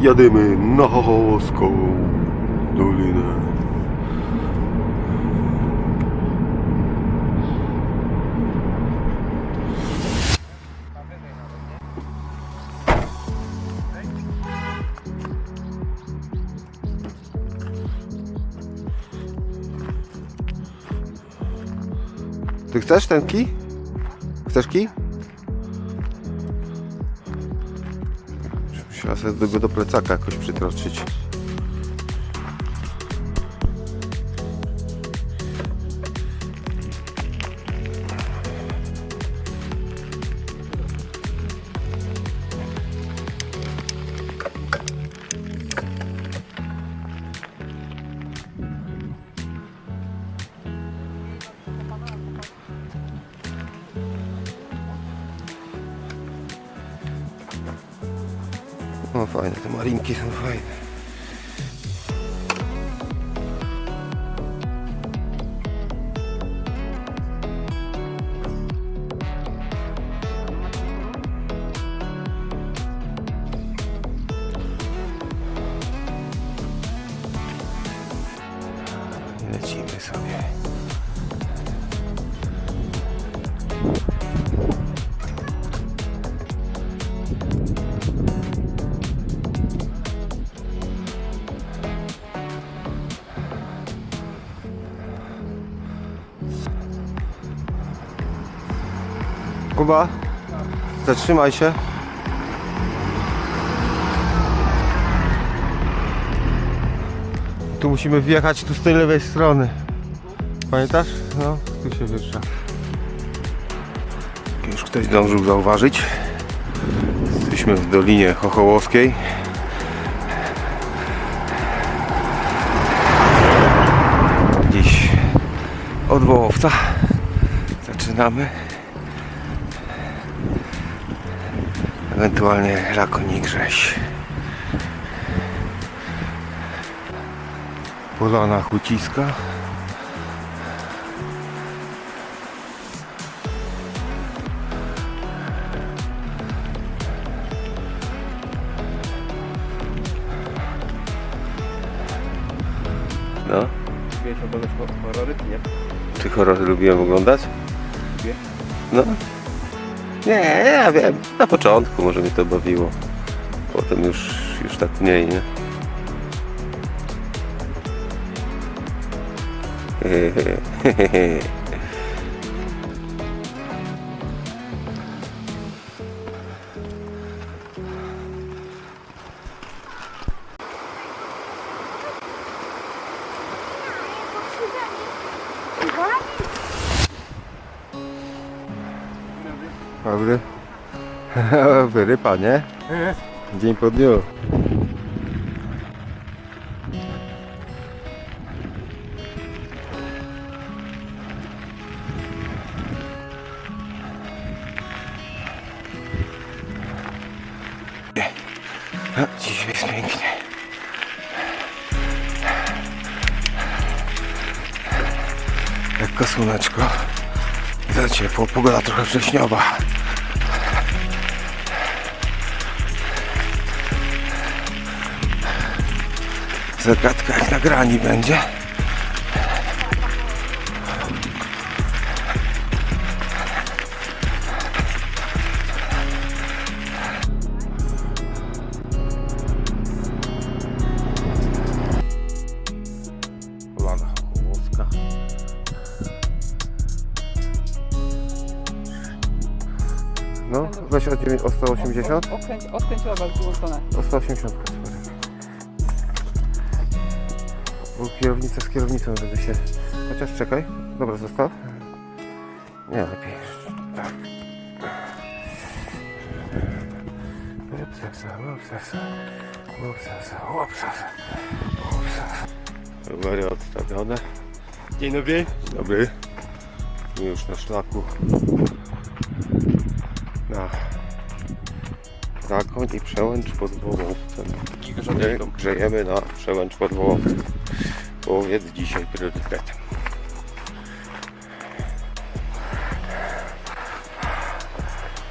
Jadymy na Chochołowską Dolinę. Ty chcesz ten kij? Chcesz kij? Musiała sobie go do plecaka jakoś przytroczyć. Fajne, te Kuba, zatrzymaj się. Tu musimy wjechać tu z tej lewej strony. Pamiętasz? No, tu się wyższa. Już ktoś zdążył zauważyć. Jesteśmy w Dolinie Chochołowskiej. Dziś od Wołowca. Zaczynamy. Ewentualnie Lakonik Grześ. Polana Huciska. No, Wiesz, oglądasz horrory, czy nie? czy horrory lubiłem oglądać? Lubię. No. Nie, ja wiem. Na początku może mnie to bawiło. Potem już, już tak mniej, nie? Dobry. Wyrypa, nie? Dzień po dniu. Dzisiaj jest pięknie. Lekko słoneczko. Za ciepło, pogoda trochę wrześniowa. Zagadka jak na grani będzie. Polana Chochłowska. No, weź o, 9, o 180. Odkręć, odkręciła drugą stronę. O 180 Bo kierownica z kierownicą będzie się. Chociaż czekaj. Dobra, zostaw. Nie lepiej. Tak. Łopsasa, łopsasa, łopsasa, łopsasa, łopsasa. Rowery odstawione. Dzień dobry. Dobry. Już na szlaku. Rakoń i przełęcz pod Wołowcem. Grzejemy na przełęcz pod Wołowcem. Wołowiec dzisiaj priorytetem.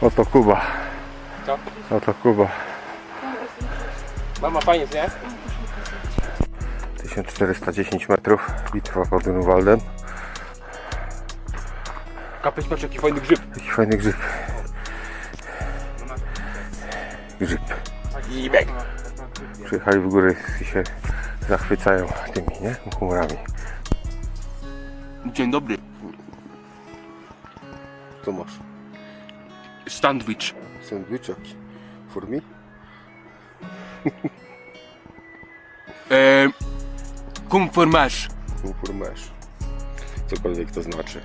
Oto Kuba. Co? Oto Kuba. Mama fajnie, nie? 1410 metrów, bitwa pod Grunwaldem. Patrz jaki fajny grzyb. Jaki fajny. Grzyb. Grzybek. Przyjechali w góry i się zachwycają tymi, nie? Chmurami. Dzień dobry. Co masz? Sandwich. Sandwiczek. For me? Kum formage. For mesh. Cokolwiek to znaczy.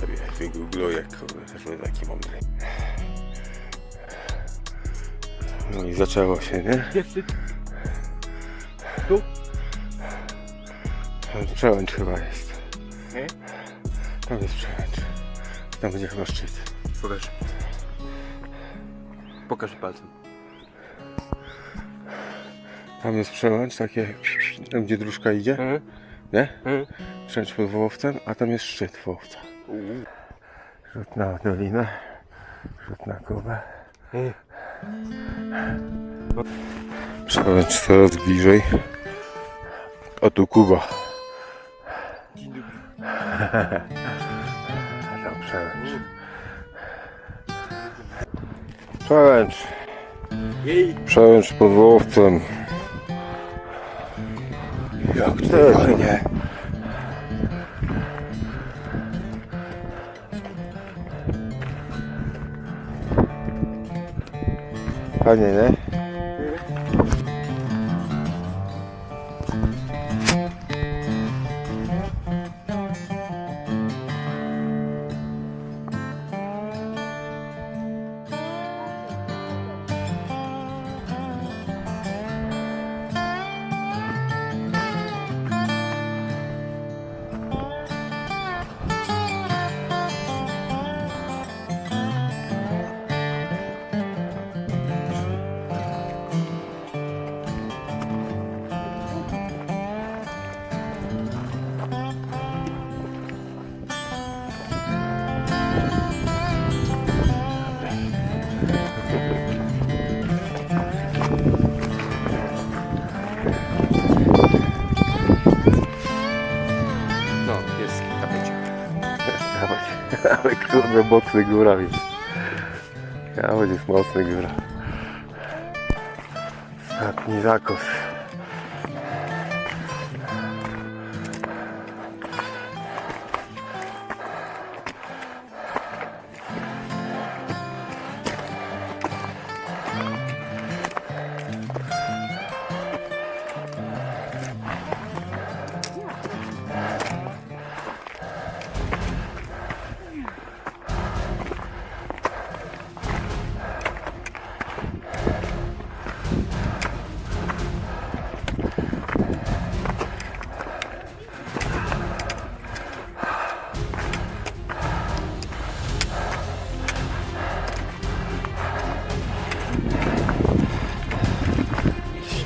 Sobie wygoogluję, kurde, żeby taki mądry. No i zaczęło się, nie? Jest Tam przełęcz chyba jest. Nie? Tam jest przełęcz. Tam będzie chyba szczyt. Pokaż. Pokaż palcem. Tam jest przełęcz, takie tam gdzie dróżka idzie, Mhm. nie? Mhm. Przełęcz pod Wołowcem, a tam jest szczyt Wołowca. Rzut na dolinę, rzut na Kubę. Przełęcz coraz bliżej. O tu Kuba. Tam przełęcz. Przełęcz. Przełęcz pod Wołowcem. Jak Też. fajnie. Fajnie, nie? No, kurde, mocny góra jest. Ja jest mocny góra. Ostatni zakos.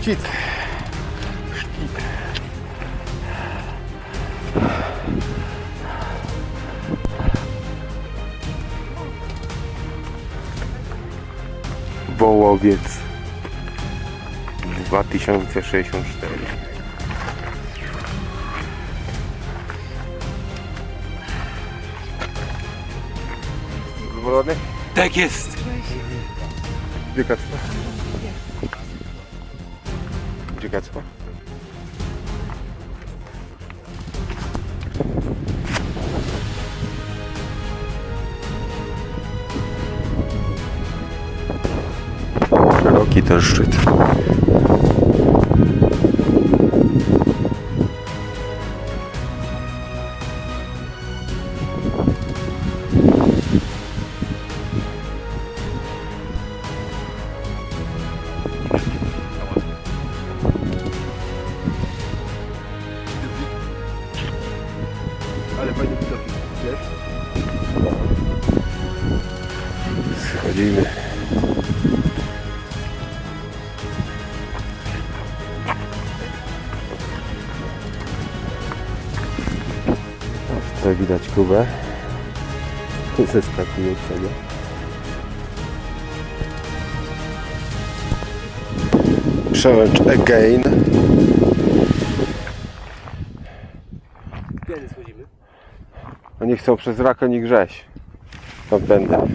Szczyt. Szczyt. Wołowiec 2064 Zadowolony? Tak jest. Gdzie kacpa? Gdzie kacpa? Szeroki ten szczyt. Widać Kubę. Zeskakującego. Przełęcz again. Kiedy schodzimy? Oni chcą przez Rakoń i Grześ. Tam będę.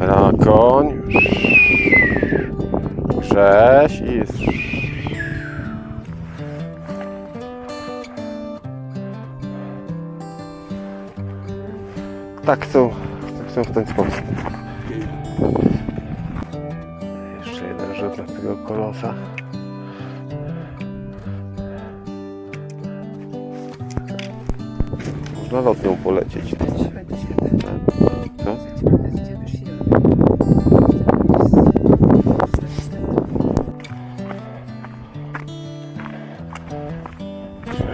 Rakoń. Grześ i... Tak chcą, chcą w ten sposób. Jeszcze jeden rzut na tego kolosa. Można lotnią polecieć. Co?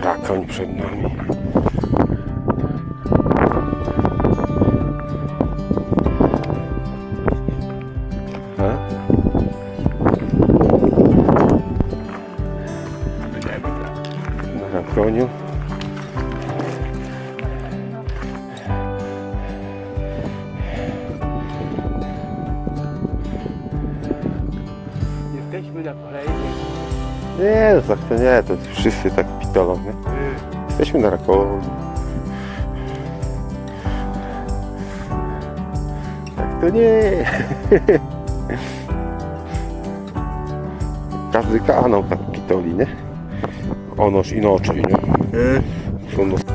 Rakoń przed nami. Nie, no tak to nie, to wszyscy tak pitolą, nie? Jesteśmy na Rakowiu. Tak to nie. Każdy kanał tak pitoli, nie? Onoż inaczej, nie? Są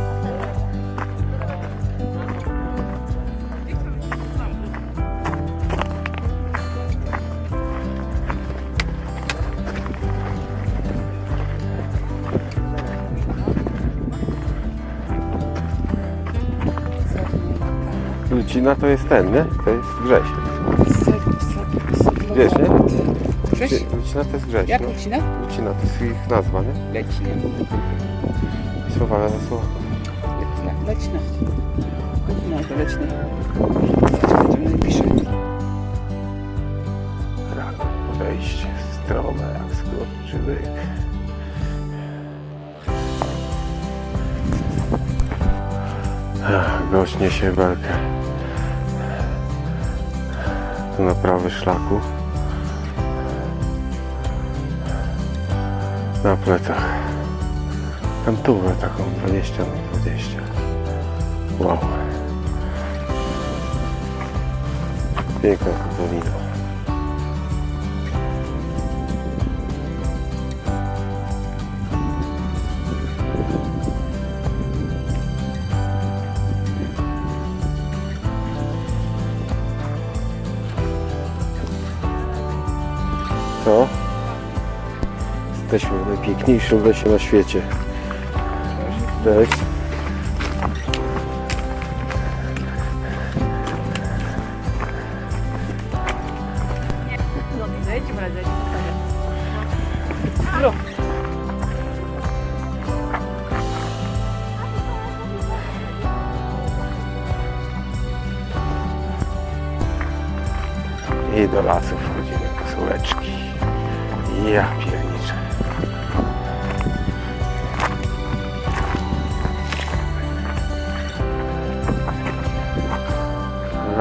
Lucina to jest ten, nie? To jest Grześ. Wiesz, nie? Grześ? Lucina to jest Grześ. Jak no. Lucina? Lucina to jest ich nazwa, nie? Lecina. Słowa za słowa. Lecina. Lecina. No to lecina. Będziemy najbliżej. Rak, wejście strome jak skurczybyk. Ach, Gość niesie belkę. Tu na prawy szlaku. Na plecach. Kantówę taką 20 na 20. Wow. Piękna dolina. Jesteśmy w najpiękniejszym lesie na świecie. Cześć.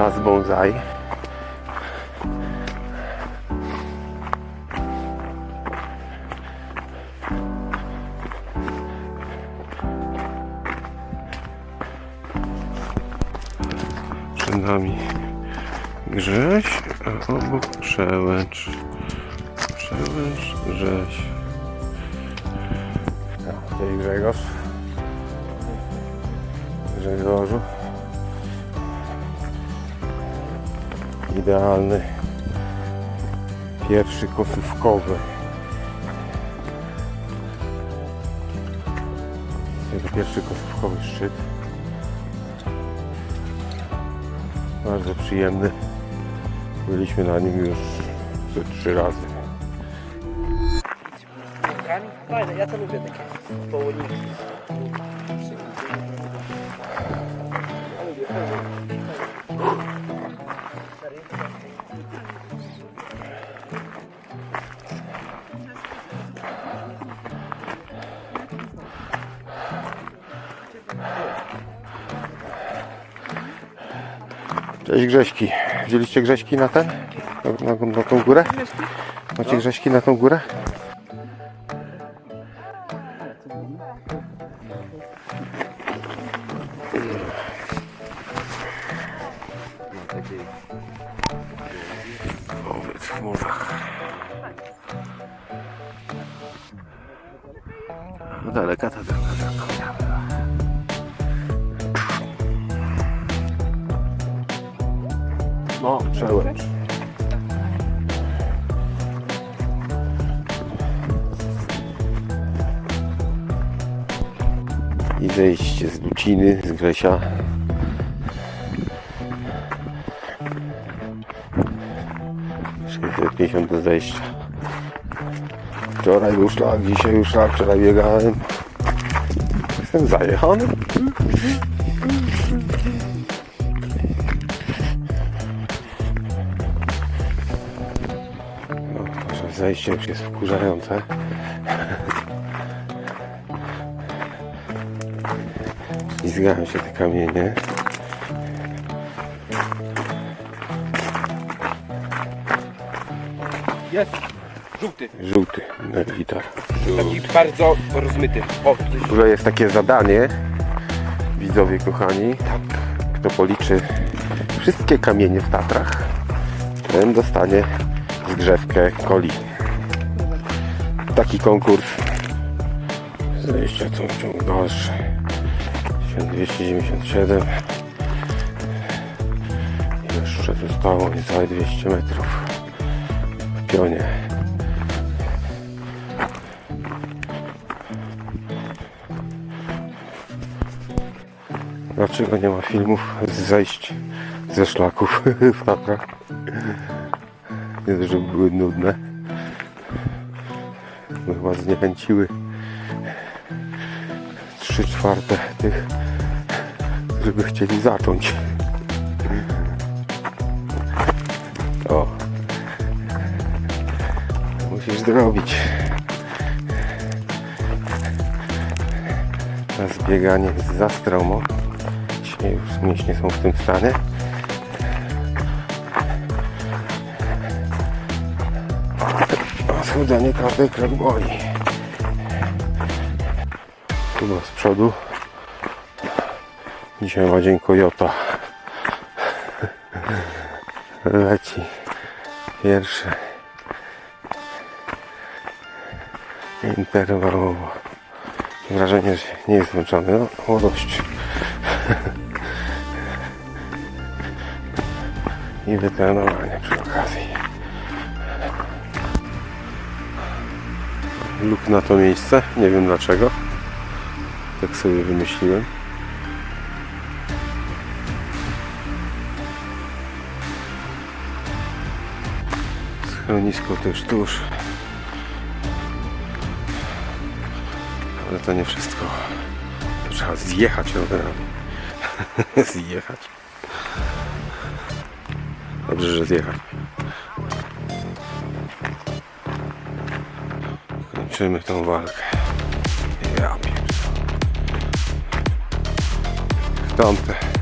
Las bonsai. Przed nami Grześ, a obok przełęcz. Przełęcz, Grześ. Tutaj Grzegorz. Idealny. Pierwszy kosówkowy. Jego pierwszy kosówkowy szczyt. Bardzo przyjemny. Byliśmy na nim już ze trzy razy. Ja to lubię takie połoniki. Cześć Grześki. Wzięliście Grześki na ten? Na, na, na tą górę? Macie grześki na tą górę? No, przełęcz. I zejście z Luciny, z Gresia. 50 do zejścia. Wczoraj był szlak, dzisiaj już szlak, wczoraj biegałem. Jestem zajechany. Zejście już jest wkurzające. Ślizgają się te kamienie. Jest. Żółty. Żółty gitar. Taki bardzo rozmyty. O, coś. Tutaj jest takie zadanie, widzowie kochani, kto policzy wszystkie kamienie w Tatrach, ten dostanie zgrzewkę coli. Taki konkurs. Zejścia są ciąg dalszy. 1297. Jeszcze zostało niecałe 200 metrów w pionie. Dlaczego nie ma filmów z zejść ze szlaków w Tatrach? Nie to, żeby były nudne. Bo chyba zniechęciły 3 czwarte tych, którzy by chcieli zacząć. O. Musisz zrobić. Teraz bieganie jest za stromo. Dzisiaj już mięśnie są w tym stanie. A Schłodzenie każdej krok boli. Chyba z przodu. Dzisiaj ma dzień kojota. Leci. Pierwszy. Interwałowo. Wrażenie, że nie jest zmęczony. No, młodość. I wytrenowanie Luk na to miejsce. Nie wiem dlaczego. Tak sobie wymyśliłem. Schronisko też tuż. Ale to nie wszystko. To trzeba zjechać rowerami. zjechać. Dobrze, że zjechać. Kończymy tą walkę. Ja pierdolę. Tamte